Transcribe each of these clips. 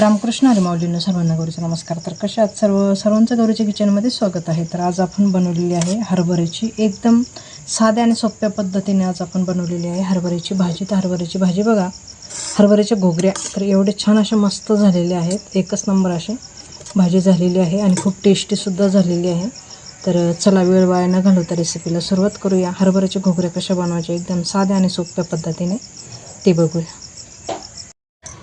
रामकृष्ण हरी माऊलींना सर्वांना गौरीचा नमस्कार. तर कशात सर्व सर्वांचं गौरीच्या किचनमध्ये स्वागत आहे. तर आज आपण बनवलेली आहे हरभऱ्याची एकदम साध्या आणि सोप्या पद्धतीने आज आपण बनवलेली आहे हरभऱ्याची भाजी. तर हरभऱ्याची भाजी बघा हरभऱ्याच्या घोगऱ्या. तर एवढे छान अशा मस्त झालेले आहेत. एकच नंबर असे भाजी झालेली आहे आणि खूप टेस्टीसुद्धा झालेली आहे. तर चला वेळ वाया न घालवता रेसिपीला सुरुवात करूया. हरभऱ्याच्या घोगऱ्या कशा बनवायच्या एकदम साध्या आणि सोप्या पद्धतीने ते बघूया.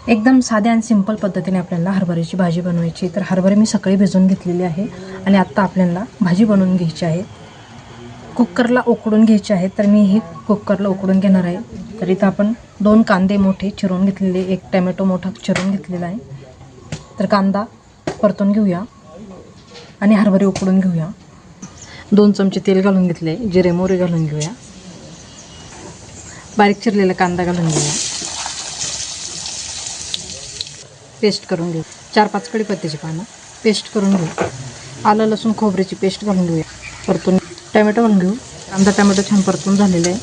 एकदम साध्या आणि सिंपल पद्धतीने आपल्याला हरभऱ्याची भाजी बनवायची. तर हरभरे मी सकाळी भिजवून घेतलेली आहे आणि आत्ता आपल्याला भाजी बनवून घ्यायची आहे. कुकरला उकडून घ्यायची आहे तर मी ही कुकरला उकडून घेणार आहे. तर इथं आपण दोन कांदे मोठे चिरून घेतलेले एक टॅमॅटो मोठा चिरून घेतलेला आहे. तर कांदा परतून घेऊया आणि हरभरे उकडून घेऊया. दोन चमचे तेल घालून घेतले जिरे मोहरी घालून घेऊया. बारीक चिरलेला कांदा घालून घेऊया. पेस्ट करून घेऊ. चार पाच कडीपत्त्याची पानं पेस्ट करून घेऊ. आलं लसूण खोबऱ्याची पेस्ट घालून घेऊया. परतून टॅमॅटो घालून घेऊ. कांदा टमॅटो छान परतून झालेला आहे.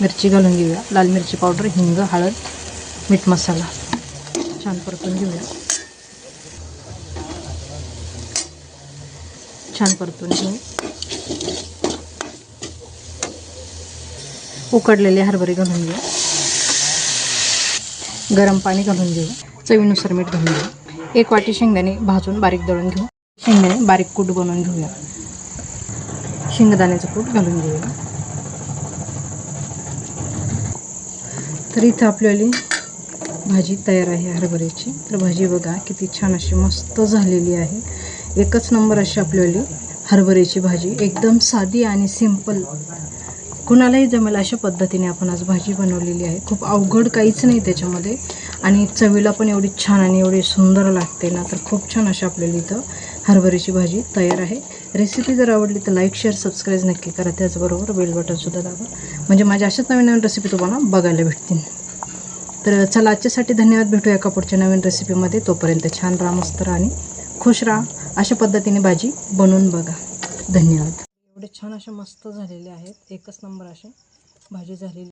मिरची घालून घेऊया. लाल मिरची पावडर हिंग हळद मीठ मसाला. छान परतून घेऊया. छान परतून घेऊ. उकडलेले हरभरे घालून घेऊ. गरम पाणी घालून घेऊ. चवीनुसार मीठ घालून घेऊ. एक वाटी शेंगदाणे भाजून बारीक दळून घेऊ. शेंगदाणे बारीक कूट बनवून घेऊया. शेंगदाण्याचं कूट घालून घेऊया. तर इथं आपल्याला भाजी तयार आहे हरभऱ्याची. तर भाजी बघा किती छान अशी मस्त झालेली आहे. एकच नंबर अशी आपल्याली हरभऱ्याची भाजी एकदम साधी आणि सिंपल कुणालाही जमेल अशा पद्धतीने आपण आज भाजी बनवलेली आहे. खूप अवघड काहीच नाही त्याच्यामध्ये. आणि चवीला पण एवढी छान आणि एवढी सुंदर लागते ना तर खूप छान अशी आपल्याला इथं हरभऱ्याची भाजी तयार आहे. रेसिपी जर आवडली तर लाईक शेअर सबस्क्राईब नक्की करा. त्याचबरोबर बेल बटनसुद्धा दाबा. म्हणजे माझ्या अशाच नवीन नवीन रेसिपी तुम्हाला बघायला भेटतील. तर चला आजच्यासाठी धन्यवाद. भेटूया एका पुढच्या नवीन रेसिपीमध्ये तोपर्यंत छान राहा मस्त राहा आणि खुश राहा. अशा पद्धतीने भाजी बनवून बघा. धन्यवाद. एवढे छान असे मस्त झालेले आहेत. एकच नंबर असे भाजी झालेली